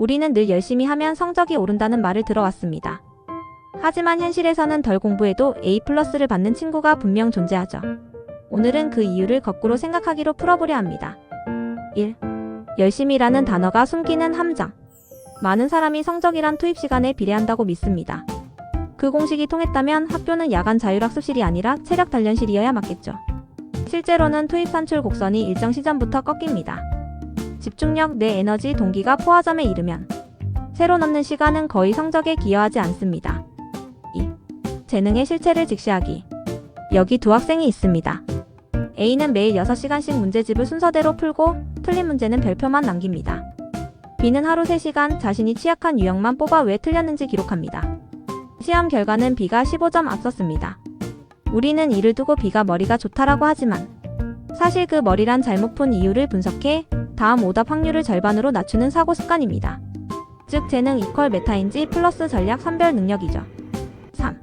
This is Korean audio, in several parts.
우리는 늘 열심히 하면 성적이 오른다는 말을 들어왔습니다. 하지만 현실에서는 덜 공부해도 A 플러스를 받는 친구가 분명 존재하죠. 오늘은 그 이유를 거꾸로 생각하기로 풀어보려 합니다. 1. 열심히라는 단어가 숨기는 함정. 많은 사람이 성적이란 투입 시간에 비례한다고 믿습니다. 그 공식이 통했다면 학교는 야간 자율학습실이 아니라 체력 단련실이어야 맞겠죠. 실제로는 투입 산출 곡선이 일정 시점부터 꺾입니다. 집중력, 내 에너지, 동기가 포화점에 이르면 새로 넣는 시간은 거의 성적에 기여하지 않습니다. 2. 재능의 실체를 직시하기. 여기 두 학생이 있습니다. A는 매일 6시간씩 문제집을 순서대로 풀고 틀린 문제는 별표만 남깁니다. B는 하루 3시간 자신이 취약한 유형만 뽑아 왜 틀렸는지 기록합니다. 시험 결과는 B가 15점 앞섰습니다. 우리는 이를 두고 B가 머리가 좋다라고 하지만 사실 그 머리란 잘못 푼 이유를 분석해 다음 오답 확률을 절반으로 낮추는 사고 습관입니다. 즉 재능 이퀄 메타인지 플러스 전략 선별 능력이죠. 3.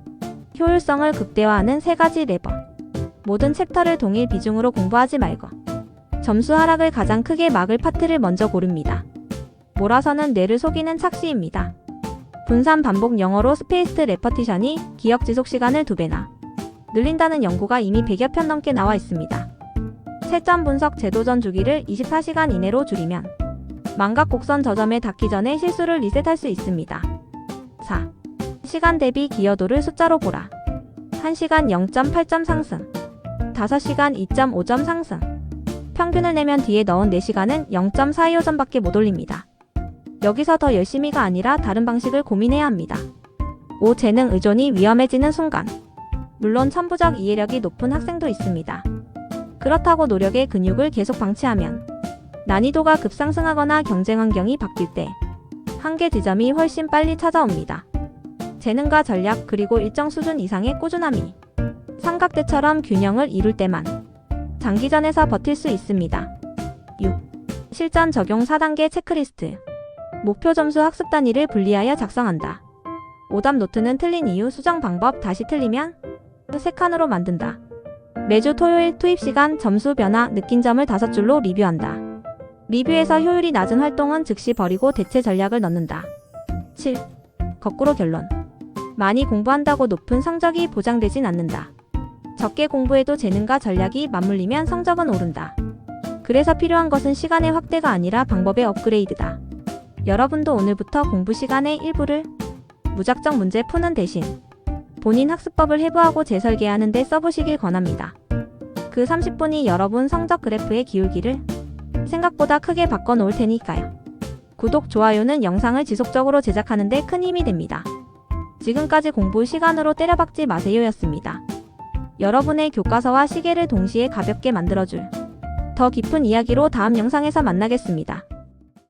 효율성을 극대화하는 세 가지 레버. 모든 챕터를 동일 비중으로 공부하지 말고 점수 하락을 가장 크게 막을 파트를 먼저 고릅니다. 몰아서는 뇌를 속이는 착시입니다. 분산 반복 영어로 스페이스드 레퍼티션이 기억 지속 시간을 두 배나 늘린다는 연구가 이미 100여 편 넘게 나와 있습니다. 채점 분석 제도전 주기를 24시간 이내로 줄이면 망각 곡선 저점에 닿기 전에 실수를 리셋할 수 있습니다. 4. 시간 대비 기여도를 숫자로 보라. 1시간 0.8점 상승. 5시간 2.5점 상승. 평균을 내면 뒤에 넣은 4시간은 0.425점밖에 못 올립니다. 여기서 더 열심히가 아니라 다른 방식을 고민해야 합니다. 5. 재능 의존이 위험해지는 순간. 물론 천부적 이해력이 높은 학생도 있습니다. 그렇다고 노력의 근육을 계속 방치하면 난이도가 급상승하거나 경쟁 환경이 바뀔 때 한계 지점이 훨씬 빨리 찾아옵니다. 재능과 전략 그리고 일정 수준 이상의 꾸준함이 삼각대처럼 균형을 이룰 때만 장기전에서 버틸 수 있습니다. 6. 실전 적용 4단계 체크리스트 목표 점수 학습 단위를 분리하여 작성한다. 오답 노트는 틀린 이유 수정 방법 다시 틀리면 세 칸으로 만든다. 매주 토요일 투입 시간 점수 변화 느낀 점을 다섯 줄로 리뷰한다. 리뷰에서 효율이 낮은 활동은 즉시 버리고 대체 전략을 넣는다. 7. 거꾸로 결론. 많이 공부한다고 높은 성적이 보장되진 않는다. 적게 공부해도 재능과 전략이 맞물리면 성적은 오른다. 그래서 필요한 것은 시간의 확대가 아니라 방법의 업그레이드다. 여러분도 오늘부터 공부 시간의 일부를 무작정 문제 푸는 대신 본인 학습법을 해부하고 재설계하는 데 써보시길 권합니다. 그 30분이 여러분 성적 그래프의 기울기를 생각보다 크게 바꿔 놓을 테니까요. 구독, 좋아요는 영상을 지속적으로 제작하는 데 큰 힘이 됩니다. 지금까지 공부 시간으로 때려박지 마세요 였습니다. 여러분의 교과서와 시계를 동시에 가볍게 만들어줄 더 깊은 이야기로 다음 영상에서 만나겠습니다.